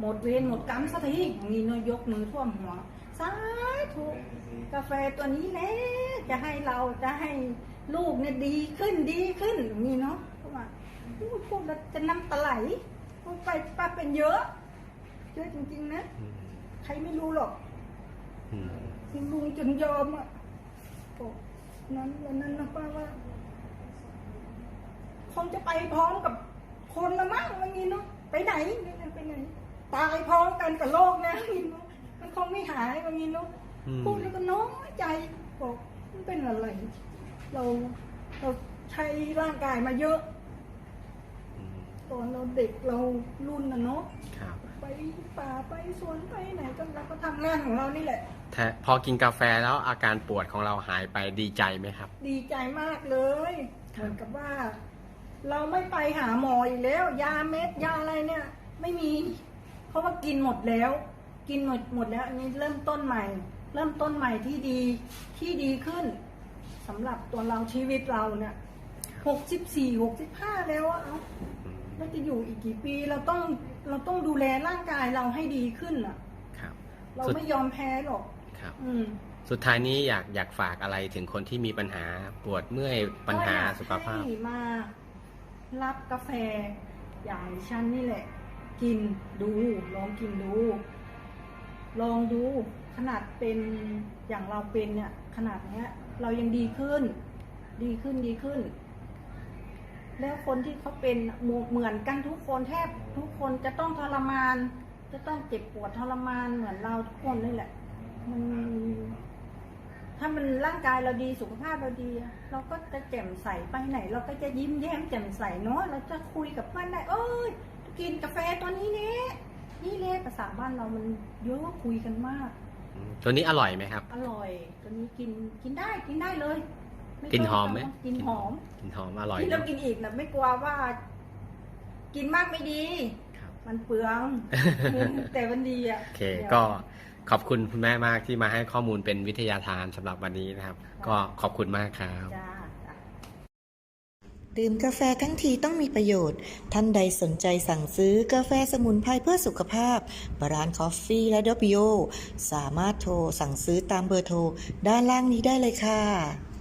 หมดเวรหมดกรรมสักทีอย่างนี้เนาะยกมือท่วมหัวสาธุกาแฟตัวนี้แหละจะให้เราจะให้ลูกเนี่ยดีขึ้นดีขึ้นอย่างนี้เนาะเพราะว่าพูดพูดแล้วจะน้ำตาไหลพูดไปป้าเป็นเยอะเยอะจริง ๆ นะอืมใครไม่รู้หรอกอืมคุณลุงจนยอมอะโอ้นั้นวันนั้นนะป้าว่าคงจะไปพร้อมกับคนละมั้งมันมีเนาะไปไหนไปไหน ตายพร้อมกันกับโลกนะมีเนาะมันคงไม่หายมันมีเนาะอืมพูดแล้วก็น้อยใจบอกมันเป็นอะไร เราเราใช้ร่างกายมาเยอะอืมตอนเราเด็กเรารุ่นนะเนาะครับไปป่าไปสวนไปไหนก็เราก็ทำงานของเรานี่แหละแต่พอกินกาแฟแล้วอาการปวดของเราหายไปดีใจไหมครับ ดีใจมากเลยเหมือนกับว่า เราไม่ไปหาหมออีกแล้ว ยาเม็ดยาอะไรเนี่ยไม่มีเพ ราะว่ากินหมดแล้ว กินหมดหมดแล้วอันนี้เริ่มต้นใหม่ เริ่มต้นใหม่ที่ดีที่ดีขึ้นสำหรับตัวเราชีวิตเราเนี่ยหกสิบสี่หกสิบห้าแล้วอะเอ้าอืมเราจะอยู่อีกกี่ปีเราต้องเราต้องดูแลร่างกายเราให้ดีขึ้นอะครับ เราสุดไม่ยอมแพ้หรอกครับ อืมสุดท้ายนี้อยากอยากฝากอะไรถึงคนที่มีปัญหาปวดเมื่อยปัญหาสุขภาพก็อยกให้มารับกาแฟอย่างฉันนี่แหละ กินดูลองกินดู ลองดูขนาดเป็นอย่างเราเป็นเนี่ยขนาดเนี้ย เรายังดีขึ้น ดีขึ้นดีขึ้น แล้วคนที่เขาเป็นเหมือนกันทุกคนแทบทุกคนจะต้องทรมาน จะต้องเจ็บปวดทรมานเหมือนเราทุกคนนี่แหละมันถ้ามันร่างกายเราดีสุขภาพเราดี เราก็จะแจ่มใสไปไหน เราก็จะยิ้มแย้มแจ่มใสเนาะเราจะคุยกับเพื่อนได้เอ้ย กินกาแฟตัวนี้เนี่ยนี่เลยภาษาบ้านเรามันเยอะคุยกันมาก อืมตัวนี้อร่อยไหมครับ อร่อยตัวนี้กินกินได้กินได้เลยไกลิ่นหอมไหม กินหอมกินหอมอร่อยกินแล้วเนอะกินอีกนะไม่กลัวว่า กินมากไม่ดี ครับ มันเปลือง แต่มันดีอะโอเคก็ขอบคุณคุณแม่มากที่มาให้ข้อมูลเป็นวิทยาทานสำหรับวันนี้นะครับ ก็ขอบคุณมากครับ จ้าจ้า ดื่มกาแฟทั้งทีต้องมีประโยชน์ ท่านใดสนใจสั่งซื้อกาแฟสมุนไพรเพื่อสุขภาพ บร้านคอฟฟี่และดอบิโอ สามารถโทรสั่งซื้อตามเบอร์โทร ด้านล่างนี้ได้เลยค่ะ